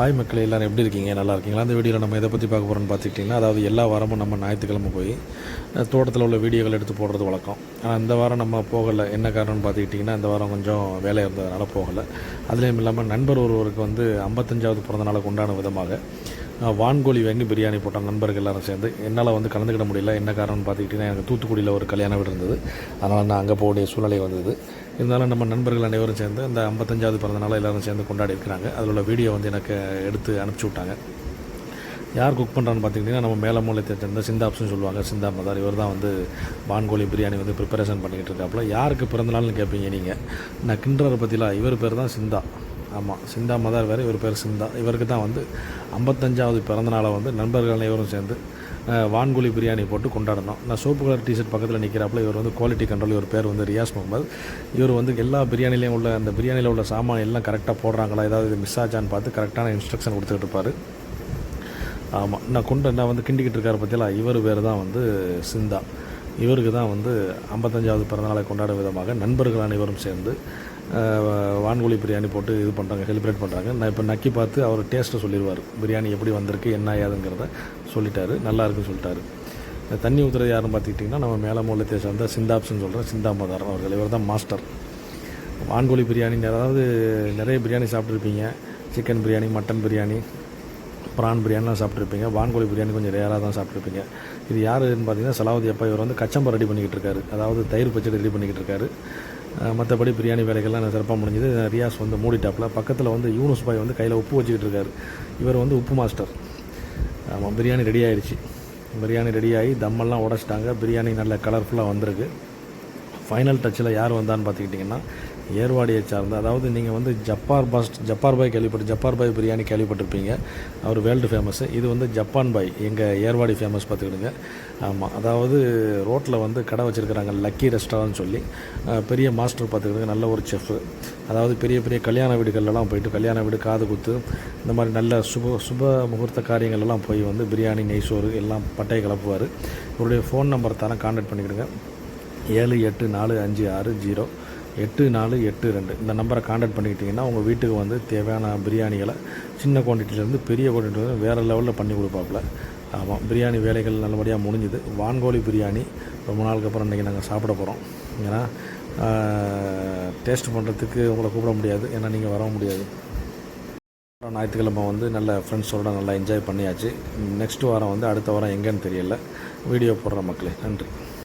Hi மக்களே எல்லோரும் எப்படி இருக்கீங்க? நல்லா இருக்கீங்களா? அந்த வீடியோவில் நம்ம எதை பற்றி பார்க்க போகிறோம்னு பார்த்துக்கிட்டிங்கன்னா அதாவது எல்லா வாரமும் நம்ம ஞாயிற்றுக்கிழமை போய் தோட்டத்தில் உள்ள வீடியோகள் எடுத்து போடுறது வழக்கம். ஆனால் இந்த வாரம் நம்ம போகலை. என்ன காரணம்னு பார்த்துக்கிட்டிங்கன்னா இந்த வாரம் கொஞ்சம் வேலை இருந்ததுனால போகலை. அதுலேயும் இல்லாமல் நண்பர் ஒருவருக்கு வந்து ஐம்பத்தஞ்சாவது பிறந்த உண்டான விதமாக வான்கோழி வாங்கி பிரியாணி போட்டோம் நண்பர்கள் எல்லாரும் சேர்ந்து. என்னால் வந்து கலந்துக்கிட முடியல. என்ன காரணம்னு பார்த்துக்கிட்டிங்கன்னா எனக்கு தூத்துக்குடியில் ஒரு கல்யாண வீடு இருந்தது. அதனால் நான் அங்கே போகக்கூடிய சூழ்நிலை வந்தது. இருந்தாலும் நம்ம நண்பர்கள் அனைவரும் சேர்ந்து அந்த ஐம்பத்தஞ்சாவது பிறந்த எல்லோரும் சேர்ந்து கொண்டாடி இருக்கிறாங்க. அதில் உள்ள வீடியோ வந்து எனக்கு எடுத்து அனுப்பிச்சி விட்டாங்க. யார் குக் பண்ணுறான்னு பார்த்துக்கிட்டிங்கன்னா நம்ம மேல மூலத்தை சேர்ந்த சிந்தாப்ஸ்னு சொல்லுவாங்க சிந்தா மதார். இவர் தான் வந்து வான்கோழி பிரியாணி வந்து ப்ரிப்பரேஷன் பண்ணிக்கிட்டு இருக்காப்புல. யாருக்கு பிறந்தநாள்னு கேட்பீங்க நீங்கள் நான் கிண்டரை பற்றிலாம் இவர் பேர் தான் சிந்தா. ஆமாம் சிந்தா மதார் வேறு இவர் பேர் சிந்தா இவருக்கு தான் வந்து ஐம்பத்தஞ்சாவது பிறந்தநாளை வந்து நண்பர்கள் அனைவரும் சேர்ந்து வான்குழி வான்கோழி பிரியாணி போட்டு கொண்டாடணும் நான் சோப்பு கலர் டிஷர்ட் பக்கத்தில் நிற்கிறாப்புல இவர் வந்து குவாலிட்டி கண்ட்ரோல் இவர் பேர் வந்து ரியாஸ் முகமது. இவர் வந்து எல்லா பிரியாணிலையும் உள்ள அந்த பிரியாணியில் உள்ள சாமான் எல்லாம் கரெக்டாக போடுறாங்களா? ஏதாவது இது மிஸ் ஆச்சான்னு பார்த்து கரெக்டான இன்ஸ்ட்ரக்ஷன் கொடுத்துக்கிட்டு இருப்பார். ஆமாம் நான் கொண்டு நான் வந்து கிண்டிக்கிட்டு இருக்கார் பற்றியலா இவர் பேர் தான் வந்து சிந்தா இவருக்கு தான் வந்து ஐம்பத்தஞ்சாவது பிறந்தநாளை கொண்டாடும் விதமாக நண்பர்கள் அனைவரும் சேர்ந்து வான்கோழி பிரியாணி போட்டு இது பண்ணுறாங்க செலிப்ரேட் பண்ணுறாங்க நான் இப்போ நக்கி பார்த்து அவர் டேஸ்ட்டை சொல்லிடுவார். பிரியாணி எப்படி வந்திருக்கு என்ன ஏதுங்கிறத சொல்லிட்டாரு. நல்லா இருக்குன்னு சொல்லிட்டாரு. இந்த தண்ணி ஊற்றுறது யாருன்னு பார்த்துக்கிட்டிங்கன்னா நம்ம மேலே மூலத்தை சேர்ந்த சிந்தாப்ஸ்னு சொல்கிறேன் சிந்தாமதாரன் அவர்கள். இவர் தான் மாஸ்டர் வான்கோழி பிரியாணி அதாவது நிறைய biryani சாப்பிட்ருப்பீங்க chicken biryani mutton biryani prawn பிரியாணிலாம் சாப்பிட்ருப்பீங்க வான்கோழி பிரியாணி கொஞ்சம் ரேராக தான் சாப்பிட்ருப்பீங்க இது யாருன்னு பார்த்தீங்கன்னா சலாவதி அப்பா இவர் வந்து கச்சம்பர் ரெடி பண்ணிக்கிட்டு இருக்காரு. அதாவது தயிர் பச்சடி ரெடி பண்ணிக்கிட்டு இருக்காரு. மற்றபடி பிரியாணி வேலைகள்லாம் சிறப்பாக முடிஞ்சது. ரியாஸ் வந்து மூடிட்டாப்பில். பக்கத்தில் வந்து யூனுஸ் பாய் வந்து கையில் உப்பு வச்சுக்கிட்டு இருக்காரு. இவர் வந்து உப்பு மாஸ்டர். ஆமாம் பிரியாணி ரெடி ஆயிடுச்சு. பிரியாணி ரெடி ஆகி தம்மெல்லாம் உடச்சிட்டாங்க. பிரியாணி நல்ல கலர்ஃபுல்லாக வந்திருக்கு. ஃபைனல் டச்சில் யார் வந்தான்னு பார்த்துக்கிட்டிங்கன்னா ஏர்வாடியை சார்ந்த அதாவது நீங்கள் வந்து ஜப்பார் பாஸ்ட் ஜப்பார் பாய் கேள்விப்பட்டு ஜப்பார் பாய் பிரியாணி கேள்விப்பட்டிருப்பீங்க. அவர் வேர்ல்டு ஃபேமஸ்ஸு இது வந்து ஜப்பான் பாய் எங்கள் ஏர்வாடி ஃபேமஸ் பார்த்துக்கிடுங்க. ஆமாம் அதாவது ரோட்டில் வந்து கடை வச்சுருக்கிறாங்க லக்கி ரெஸ்டாரண்ட் சொல்லி. பெரிய மாஸ்டர் பார்த்துக்கிடுங்க நல்ல ஒரு செஃப்பு அதாவது பெரிய பெரிய கல்யாண வீடுகள்லாம் போயிட்டு கல்யாண வீடு காது குத்து இந்த மாதிரி நல்ல சுப சுப முகூர்த்த காரியங்கள்லாம் போய் வந்து பிரியாணி நெய்சோறு எல்லாம் பட்டையை கிளப்புவார். இவருடைய ஃபோன் நம்பர் தரேன் கான்டாக்ட் பண்ணிக்கிடுங்க. ஏழு எட்டு நாலு அஞ்சு ஆறு ஜீரோ எட்டு நாலு எட்டு ரெண்டு. இந்த நம்பரை காண்டாக்ட் பண்ணிக்கிட்டிங்கன்னா உங்கள் வீட்டுக்கு வந்து தேவையான பிரியாணிகளை சின்ன குவான்டிட்டிலேருந்து பெரிய குவான்டிட்டி வந்து வேறு லெவலில் பண்ணி கொடுப்பாப்புல. ஆமாம் பிரியாணி வேலைகள் நல்லபடியாக முடிஞ்சுது. வான்கோழி பிரியாணி ரொம்ப நாளுக்கு அப்புறம் இன்றைக்கி நாங்கள் சாப்பிட போகிறோம் ஏன்னா டேஸ்ட் பண்ணுறதுக்கு உங்களை கூப்பிட முடியாது. ஏன்னா நீங்கள் வர முடியாது. ஞாயிற்றுக்கிழமை வந்து நல்ல ஃப்ரெண்ட்ஸோட நல்லா என்ஜாய் பண்ணியாச்சு. நெக்ஸ்ட் வாரம் வந்து அடுத்த வாரம் எங்கேன்னு தெரியல. வீடியோ போடுற மக்களே. நன்றி.